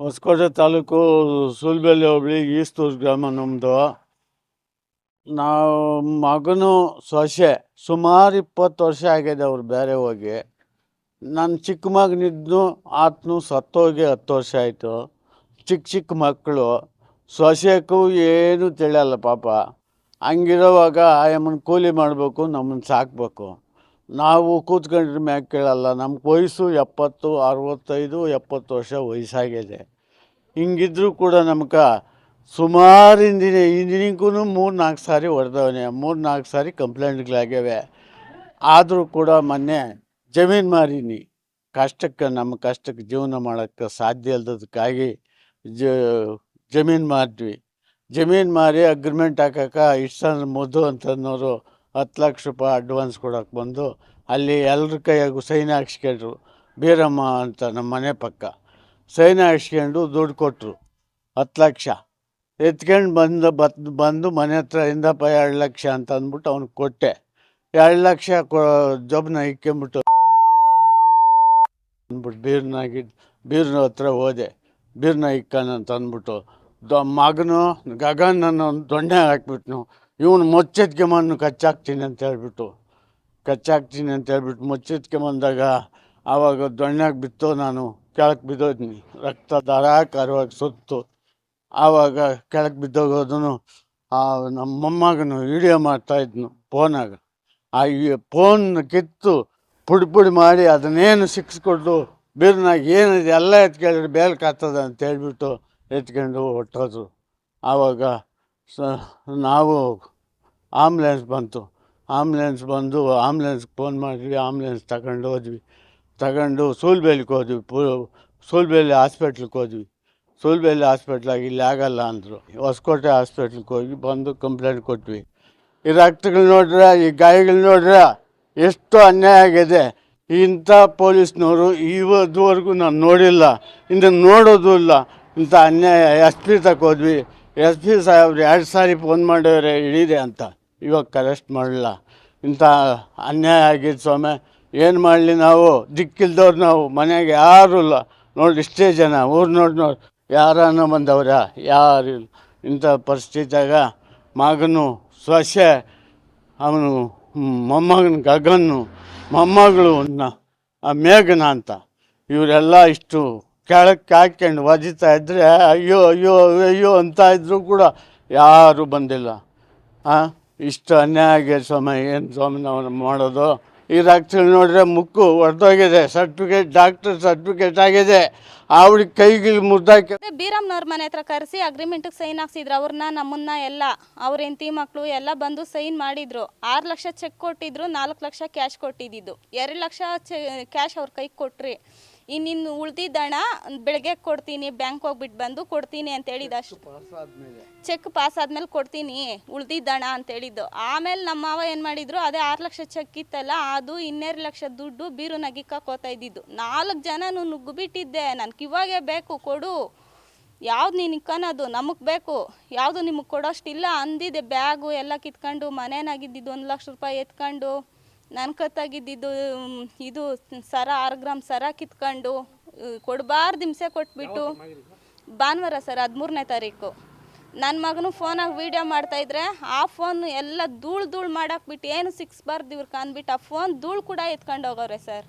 ಹೊಸಕೋಟೆ ತಾಲೂಕು ಸೂಲ್ಬೆಲೆ ಹೋಬಳಿ ಈಸ್ತೂರು ಗ್ರಾಮ ನಮ್ಮದು ನಾವು ಮಗನು ಸೊಸೆ ಸುಮಾರು ಇಪ್ಪತ್ತು ವರ್ಷ ಆಗಿದೆ ಅವ್ರು ಬೇರೆ ಹೋಗಿ. ನನ್ನ ಚಿಕ್ಕ ಮಗನಿದ್ದು ಆತನು ಸತ್ತೋಗಿ ಹತ್ತು ವರ್ಷ ಆಯಿತು. ಚಿಕ್ಕ ಚಿಕ್ಕ ಮಕ್ಕಳು ಸೊಸೆಗೂ ಏನೂ ತಿಳಿಯಲ್ಲ ಪಾಪ. ಹಂಗಿರೋವಾಗ ಆಯಮ್ಮನ ಕೂಲಿ ಮಾಡಬೇಕು ನಮ್ಮನ್ನು ಸಾಕಬೇಕು. ನಾವು ಕೂತ್ಕೊಂಡ್ರ ಮ್ಯಾಗ ಕೇಳಲ್ಲ ನಮ್ಮ ವಯಸ್ಸು ಎಪ್ಪತ್ತು, ಅರವತ್ತೈದು, ಎಪ್ಪತ್ತು ವರ್ಷ ವಯಸ್ಸಾಗಿದೆ. ಹಿಂಗಿದ್ರೂ ಕೂಡ ನಮ್ಗೆ ಸುಮಾರು ಹಿಂದಿನ ಹಿಂದಿನಿಗೂ ಮೂರು ನಾಲ್ಕು ಸಾರಿ ಹೊಡೆದವನೇ ಮೂರು ನಾಲ್ಕು ಸಾರಿ ಕಂಪ್ಲೇಂಟ್ಗಳಾಗ್ಯವೆ. ಆದರೂ ಕೂಡ ಮೊನ್ನೆ ಜಮೀನು ಮಾರೀನಿ, ಕಷ್ಟಕ್ಕೆ, ನಮ್ಮ ಕಷ್ಟಕ್ಕೆ ಜೀವನ ಮಾಡೋಕ್ಕೆ ಸಾಧ್ಯ ಇಲ್ಲದಕ್ಕಾಗಿ ಜ, ಜಮೀನು ಮಾರಿದ್ವಿ. ಜಮೀನು ಮಾರಿ ಅಗ್ರಿಮೆಂಟ್ ಹಾಕಕ್ಕೆ ಇಷ್ಟು ಮಧು ಅಂತನ್ನೋರು ಹತ್ತು ಲಕ್ಷ ರೂಪಾಯಿ ಅಡ್ವಾನ್ಸ್ ಕೊಡೋಕೆ ಬಂದು ಅಲ್ಲಿ ಎಲ್ಲರ ಕೈಯಾಗೂ ಸೈನ್ ಹಾಕ್ಸ್ಕೊಂಡ್ರು. ಬೀರಮ್ಮ ಅಂತ ನಮ್ಮ ಮನೆ ಪಕ್ಕ. ಸೈನ್ ಹಾಕ್ಸ್ಕೊಂಡು ದುಡ್ಡು ಕೊಟ್ಟರು ಹತ್ತು ಲಕ್ಷ. ಎತ್ಕೊಂಡು ಬಂದು ಬತ್ ಬಂದು ಮನೆ ಹತ್ರ ಇಂದಪ್ಪ ಎರಡು ಲಕ್ಷ ಅಂತ ಅಂದ್ಬಿಟ್ಟು ಅವ್ನಿಗೆ ಕೊಟ್ಟೆ. ಎರಡು ಲಕ್ಷ ಕೊ, ಜಬ್ನ ಇಕ್ಕೊಂಬಿಟ್ಟು ಅಂದ್ಬಿಟ್ಟು ಬೀರ್ನಾಗಿ ಬೀರ್ನ ಹತ್ರ ಹೋದೆ. ಬೀರ್ನ ಇಕ್ಕಣ ಅಂತ ಅಂದ್ಬಿಟ್ಟು ದೊ ಮಗನು ಗಗನ್ ಅನ್ನೋ ದೊಣ್ಣೆ ಹಾಕ್ಬಿಟ್ನು. ಇವನು ಮಣ್ಣು ಕಚ್ಚಾಕ್ತೀನಿ ಅಂತ ಹೇಳ್ಬಿಟ್ಟು, ಕಚ್ಚಾಕ್ತೀನಿ ಅಂತ ಹೇಳ್ಬಿಟ್ಟು ಮುಚ್ಚೆತ್ಕೊಂಬಂದಾಗ ಆವಾಗ ದೊಣ್ಣಾಗ ಬಿತ್ತು ನಾನು ಕೆಳಕ್ಕೆ ಬಿದ್ದೋದ್ನಿ. ರಕ್ತ ಧಾರಾಕಾರವಾಗಿ ಸುತ್ತು. ಆವಾಗ ಕೆಳಗೆ ಬಿದ್ದೋಗೋದನು ನಮ್ಮ ಮೊಮ್ಮಗನು ವಿಡಿಯೋ ಮಾಡ್ತಾಯಿದ್ನು ಫೋನಾಗ. ಆ ಫೋನ್ ಕಿತ್ತು ಪುಡಿ ಪುಡಿ ಮಾಡಿ ಅದನ್ನೇನು ಸಿಕ್ಸ್ಕೊಟ್ಟು ಬೀರ್ನಾಗ ಏನಿದೆ ಎಲ್ಲ ಎತ್ಕೊಂಡ್ರೆ ಬೇಲ್ ಕಾತದ ಅಂತ ಹೇಳ್ಬಿಟ್ಟು ಎತ್ಕೊಂಡು ಹೊಟ್ಟೋದ್ರು ಆವಾಗ ಸ, ನಾವು ಆಂಬ್ಲೆನ್ಸ್ ಬಂತು. ಆಂಬ್ಲೆನ್ಸ್ ಬಂದು ಆಂಬ್ಲೆನ್ಸ್ಗೆ ಫೋನ್ ಮಾಡಿದ್ವಿ, ಆಂಬ್ಲೆನ್ಸ್ ತಗೊಂಡು ಹೋದ್ವಿ. ತಗೊಂಡು ಸೂಲ್ಬೇಲಿಗೆ ಹೋದ್ವಿ, ಪು ಸೂಲ್ಬೇಲಿ ಹಾಸ್ಪಿಟ್ಲಿಗೆ ಹೋದ್ವಿ. ಸೂಲ್ಬೇಲಿ ಹಾಸ್ಪಿಟ್ಲಾಗಿ ಇಲ್ಲಿ ಆಗಲ್ಲ ಅಂದರು. ಹೊಸಕೋಟೆ ಹಾಸ್ಪಿಟ್ಲಿಗೆ ಹೋಗಿ ಬಂದು ಕಂಪ್ಲೇಂಟ್ ಕೊಟ್ವಿ. ಈ ರಕ್ತಗಳು ನೋಡ್ರೆ, ಈ ಗಾಯಗಳು ನೋಡ್ರೆ ಎಷ್ಟು ಅನ್ಯಾಯ ಆಗಿದೆ. ಇಂಥ ಪೊಲೀಸ್ನವರು ಇವದುವರೆಗೂ ನಾನು ನೋಡಿಲ್ಲ. ಇಂದ ನೋಡೋದು ಇಲ್ಲ. ಇಂಥ ಅನ್ಯಾಯ ಎಸ್ ಹೋದ್ವಿ. ಎಸ್ ಪಿ ಸಾಹೇಬ್ರು ಎರಡು ಸಾರಿ ಫೋನ್ ಮಾಡಿದ್ರೆ ಇಳಿದೆ ಅಂತ. ಇವಾಗ ಕರೆಸ್ಟ್ ಮಾಡಲ್ಲ ಇಂಥ ಅನ್ಯಾಯ ಆಗಿದ್ದು ಸ್ವಾಮಿ. ಏನು ಮಾಡಲಿ ನಾವು? ದಿಕ್ಕಿಲ್ದವ್ರು ನಾವು. ಮನೆಗೆ ಯಾರೂ ಇಲ್ಲ. ನೋಡಿ, ಇಷ್ಟೇ ಜನ. ಊರು ನೋಡಿ ನೋಡಿ ಯಾರನ್ನು ಬಂದವ್ರ ಯಾರು ಇಂಥ ಪರಿಸ್ಥಿತಿಯಾಗ ಮಗನು ಸೊಸೆ, ಅವನು ಮೊಮ್ಮಗನ ಗಗನ್ನು, ಮೊಮ್ಮಗಳು ಮೇಘನ ಅಂತ. ಇವರೆಲ್ಲ ಇಷ್ಟು ಕೆಳಕ್ಕೆ ಹಾಕ್ಕೊಂಡು ವಜಿತಾ ಇದ್ದರೆ ಅಯ್ಯೋ ಅಯ್ಯೋ ಅಯ್ಯೋ ಅಂತ ಇದ್ದರೂ ಕೂಡ ಯಾರೂ ಬಂದಿಲ್ಲ. ಹಾಂ ಇಷ್ಟು ಅನ್ಯಾಯ ಆಗಿದೆ ಸ್ವಾಮಿ, ಏನು ಸ್ವಾಮಿ ನಾವು ಮಾಡೋದು? ಈ ರಕ್ತ ನೋಡಿದ್ರೆ ಮುಕ್ಕು ಹೊಡೆದೋಗಿದೆ ಸರ್ಟಿಫಿಕೇಟ್, ಡಾಕ್ಟರ್ ಸರ್ಟಿಫಿಕೇಟ್ ಆಗಿದೆ. ಅವ್ರಿಗೆ ಕೈಗೆ ಮುದ್ದಾಕಿ ಅದೇ ಬೀರಮ್ಮನವ್ರ ಮನೆ ಹತ್ರ ಕರೆಸಿ ಅಗ್ರಿಮೆಂಟ್ಗೆ ಸೈನ್ ಹಾಕ್ಸಿದ್ರು. ಅವ್ರನ್ನ, ನಮ್ಮನ್ನ ಎಲ್ಲ, ಅವ್ರ ಹೆಂಡತಿ ಮಕ್ಕಳು ಎಲ್ಲ ಬಂದು ಸೈನ್ ಮಾಡಿದ್ರು. ಆರು ಲಕ್ಷ ಚೆಕ್ ಕೊಟ್ಟಿದ್ರು, ನಾಲ್ಕು ಲಕ್ಷ ಕ್ಯಾಶ್ ಕೊಟ್ಟಿದ್ದು ಎರಡು ಲಕ್ಷ ಕ್ಯಾಶ್ ಅವ್ರ ಕೈಗೆ ಕೊಟ್ರಿ. ಇನ್ನಿನ್ನು ಉಳ್ದಿದ್ದಣ ಬೆಳಗ್ಗೆ ಕೊಡ್ತೀನಿ ಬ್ಯಾಂಕ್ ಹೋಗ್ಬಿಟ್ಟು ಬಂದು ಕೊಡ್ತೀನಿ ಅಂತ ಹೇಳಿದ ಅಷ್ಟು. ಚೆಕ್ ಪಾಸ್ ಆದ್ಮೇಲೆ. ಕೊಡ್ತೀನಿ ಉಳ್ದಿದ್ದಣ ಅಂತ ಹೇಳಿದ್ದು. ಆಮೇಲೆ ನಮ್ಮ ಮಾವ ಏನು ಮಾಡಿದ್ರು ಅದೇ ಆರು ಲಕ್ಷ ಚೆಕ್ ಇತ್ತಲ್ಲ ಅದು ಇನ್ನೆರಡು ಲಕ್ಷ ದುಡ್ಡು ಬೀರು ನಗಿಕ್ಕೋತಾ ಇದ್ದಿದ್ದು. ನಾಲ್ಕು ಜನನು ನುಗ್ಗಿಬಿಟ್ಟಿದ್ದೆ ನನ್ಗೆ ಇವಾಗೇ ಬೇಕು ಕೊಡು. ಯಾವ್ದು ನೀನು ಇಕ್ಕನದು ನಮಗೆ ಬೇಕು. ಯಾವುದು ನಿಮಗೆ ಕೊಡೋಷ್ಟಿಲ್ಲ ಅಂದಿದೆ ಬ್ಯಾಗು ಎಲ್ಲ ಕಿತ್ಕೊಂಡು ಮನೇನಾಗಿದ್ದಿದ್ದು ಒಂದು ಲಕ್ಷ ರೂಪಾಯಿ ಎತ್ಕೊಂಡು. ನನ್ನ ಕತ್ತಾಗಿದ್ದಿದ್ದು ಇದು ಸರ ಆರು ಗ್ರಾಮ್ ಸರ ಕಿತ್ಕೊಂಡು ಕೊಡಬಾರ್ದು ಹಿಂಸೆ ಕೊಟ್ಬಿಟ್ಟು ಭಾನುವಾರ ಸರ್ ಹದಿಮೂರನೇ ತಾರೀಕು. ನನ್ನ ಮಗನು ಫೋನಾಗಿ ವೀಡಿಯೋ ಮಾಡ್ತಾಯಿದ್ರೆ ಆ ಫೋನ್ ಎಲ್ಲ ಧೂಳು ಧೂಳು ಮಾಡಾಕ್ಬಿಟ್ಟು ಏನು ಸಿಕ್ಸ್ಬಾರ್ದು ಇವ್ರಿಗೆ ಅಂದ್ಬಿಟ್ಟು ಆ ಫೋನ್ ಧೂಳು ಕೂಡ ಎತ್ಕೊಂಡು ಹೋಗವ್ರೆ ಸರ್.